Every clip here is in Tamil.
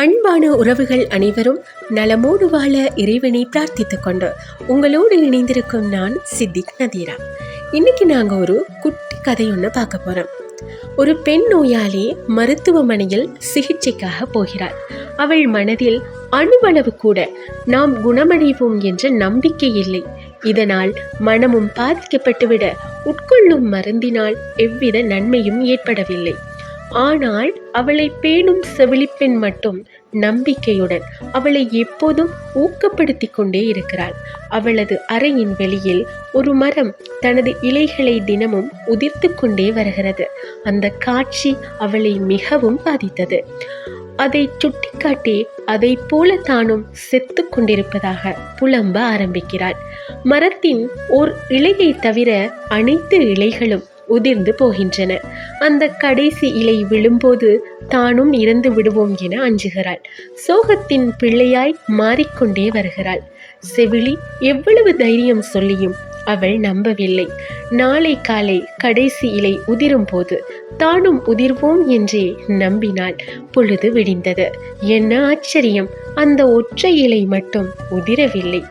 அன்பான உறவுகள் அனைவரும் நலமோடு வாழ இறைவனை பிரார்த்தித்துக் கொண்டு உங்களோடு இணைந்திருக்கும் நான் சித்திக் நதீரா. இன்னைக்கு நாங்க ஒரு குட்டி கதை ஒன்று பார்க்க போறோம். ஒரு பெண் நோயாளி மருத்துவமனையில் சிகிச்சைக்காக போகிறார் அவள் மனதில் அணுவளவு கூட நாம் குணமடைவோம் என்ற நம்பிக்கை இல்லை. இதனால் மனமும் பாதிக்கப்பட்டுவிட உட்கொள்ளும் மருந்தினால் எவ்வித நன்மையும் ஏற்படவில்லை. ஆனால் அவளை பேணும் செவிலிப்பெண் மட்டும் நம்பிக்கையுடன் அவளை எப்போதும் ஊக்கப்படுத்தி கொண்டே இருக்கிறாள். அவளது அறையின் வெளியில் ஒரு மரம் தனது இலைகளை தினமும் உதிர்த்து கொண்டே வருகிறது. அந்த காட்சி அவளை மிகவும் பாதித்தது. அதை சுட்டிக்காட்டி அதை போல தானும் செத்து கொண்டிருப்பதாக புலம்ப ஆரம்பிக்கிறாள். மரத்தின் ஓர் இலையை தவிர அனைத்து இலைகளும் உதிர்ந்து போகின்றன. அந்த கடைசி இலை விழும்போது தானும் இறந்து விடுவோம் என அஞ்சுகிறாள். சோகத்தின் பிள்ளையாய் மாறிக்கொண்டே வருகிறாள். செவிலி எவ்வளவு தைரியம் சொல்லியும் அவள் நம்பவில்லை. நாளை காலை கடைசி இலை உதிரும் போது தானும் உதிர்வோம் என்றே நம்பினாள். பொழுது விடிந்தது. என்ன ஆச்சரியம்! அந்த ஒற்றை இலை மட்டும் உதிரவில்லை.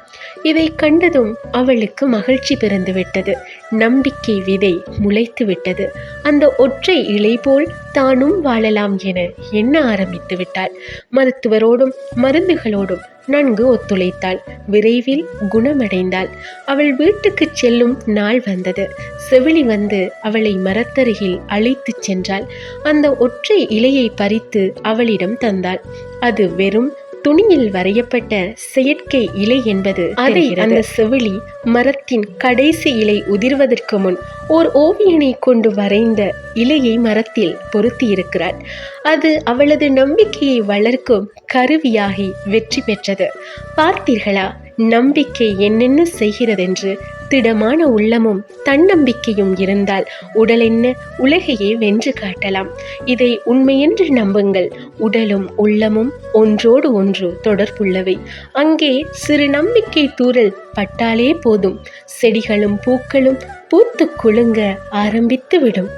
இதை கண்டதும் அவளுக்கு மகிழ்ச்சி பிறந்துவிட்டது. நம்பிக்கை விதை முளைத்து விட்டது. அந்த ஒற்றை இலை போல் தானும் வாழலாம் என எண்ண ஆரம்பித்து விட்டாள். மருத்துவரோடும் மருந்துகளோடும் நன்கு ஒத்துழைத்தாள். விரைவில் குணமடைந்தாள். அவள் வீட்டுக்கு செல்லும் நாள் வந்தது. செவிலி வந்து அவளை மரத்தருகில் அழைத்துச் சென்றாள். அந்த ஒற்றை இலையை பறித்து அவளிடம் தந்தாள். அது வெறும் துணியில் வரையப்பட்ட செயற்கை இலை என்பது அதை அந்த செவிலி மரத்தின் கடைசி இலை உதிர்வதற்கு முன் ஓர் ஓவியனை கொண்டு வரைந்த இலையை மரத்தில் பொருத்தி இருக்கிறார். அது அவளது நம்பிக்கையை வளர்க்கும் கருவியாகி வெற்றி பெற்றது. பார்த்தீர்களா? நம்பிக்கை என்னென்ன செய்கிறதென்று திடமான உள்ளமும் தன்னம்பிக்கையும் இருந்தால் உடல் என்ன உலகையே வென்று காட்டலாம். இதை உண்மையென்று நம்புங்கள். உடலும் உள்ளமும் ஒன்றோடு ஒன்று தொடர்புள்ளவை. அங்கே சிறு நம்பிக்கை தூரல் பட்டாலே போதும். செடிகளும் பூக்களும் பூத்து குலுங்க ஆரம்பித்து விடும்